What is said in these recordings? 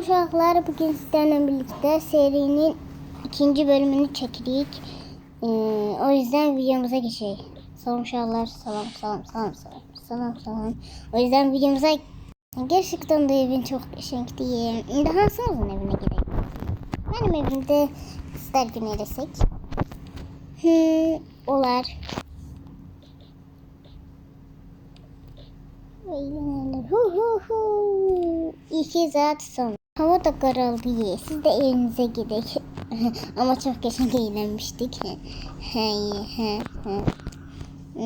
Uşaqlar bugün sizlerle birlikte serinin ikinci bölümünü çektik. Ee, o yüzden videomuza geçelim. Salam uşaqlar, salam, salam, salam, salam, salam, salam. O yüzden videomuza gerçekten de evin çok qəşəng değil. İndi hansınızın evine gidelim? Benim evimde sizler gün eləsək. Hmm, olar. Eğlenirler. Hu hu hu. İki saat sonra. Hava da karardı ye. Siz de evinize gidelim. Ama çok geçen eğlenmiştik. He, he, he.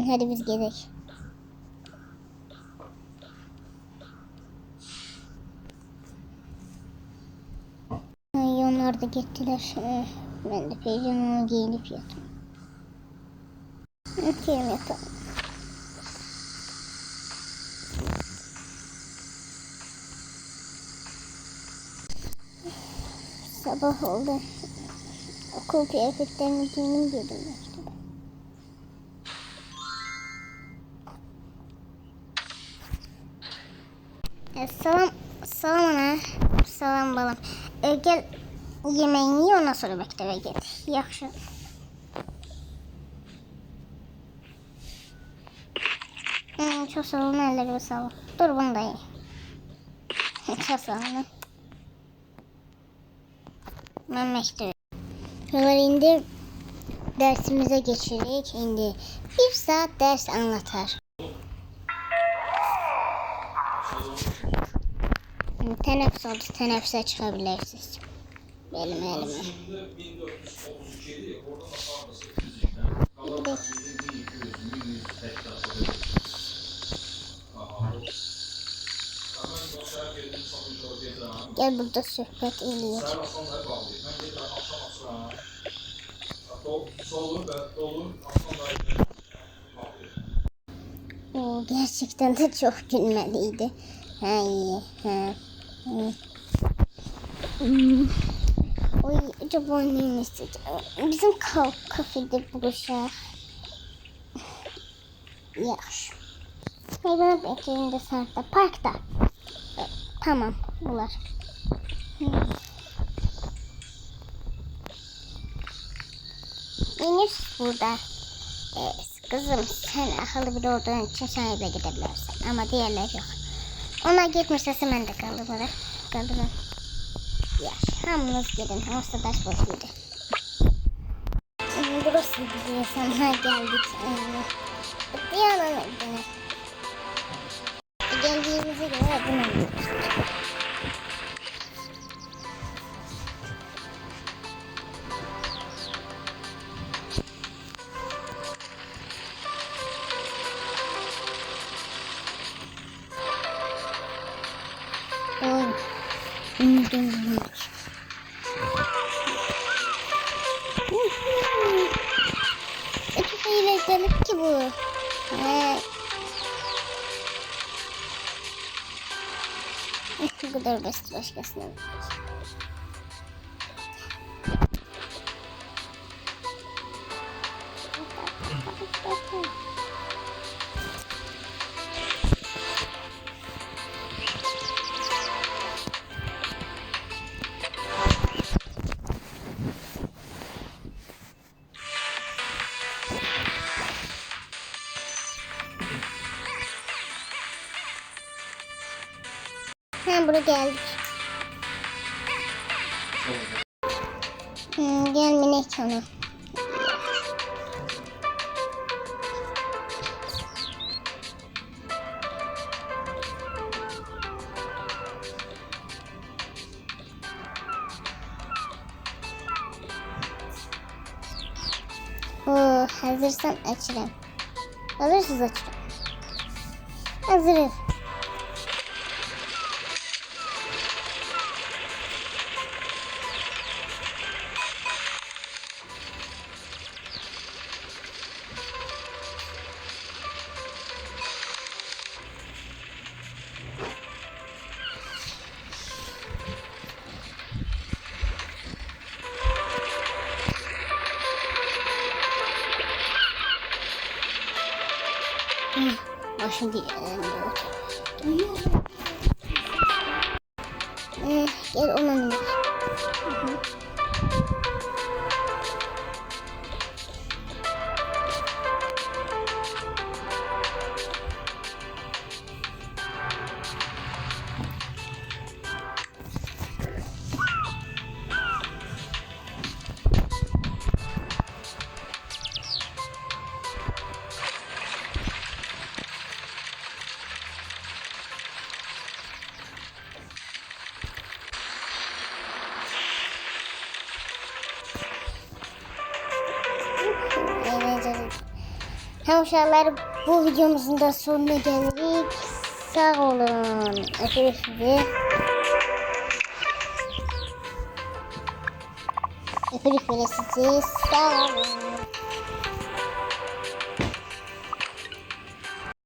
Hadi biz gidelim. Onlar da gittiler. Ben de pijamamı giyinip. Yatıyorum yatalım. Sabah oldu. Okul kıyafetlerini giyindim diyordum işte. E, salam, salam ana. Salam balam. E, gel yemeğini ye ondan sonra mektebe git. Yaxşı. Hmm, çok sağ olun ellerine sağ ol. Dur bunu da ye. çok sağ olun. Ben indi dersimize geçirik. İndi bir saat ders anlatar. Teneffüs oldu. Teneffüse çıkabilirsiniz. Benim elime. Ve dolur aslan da Oo, gerçekten de çok gülmeliydi. Ha iyi. Ha. Oy acaba ne isteyeceğim? Bizim ka kafede buluşaq. Yaxşı. Hayvanat bahçesinde saatte parkta. Tamam olar. Hı. Enes burada. E, kızım sen akıllı biri olduğun için sen eve gidebilirsin. Ama diğerleri yok. Ona gitmişse ben de kaldırırım. Kaldırırım. Yaş. Hamınız gidin. Hamısı ders boşuydu. Hmm, Burası güzel. Sana geldik. Ee, Diyanan evine. Geldiğimize göre bunu E, Çok eğlenceli ki bu. He. Bu kadar basit başkasına. Ha buraya geldik. Hmm, gel minik sana. Oo, hazırsan açırım. Hazırsız açırım. Hazırız. 맛있게 음, 얘 오는 거. Hemşehriler bu videomuzun da sonuna geldik. Sağ olun. Öpüyoruz sizi. Böyle sizi. Sağ olun.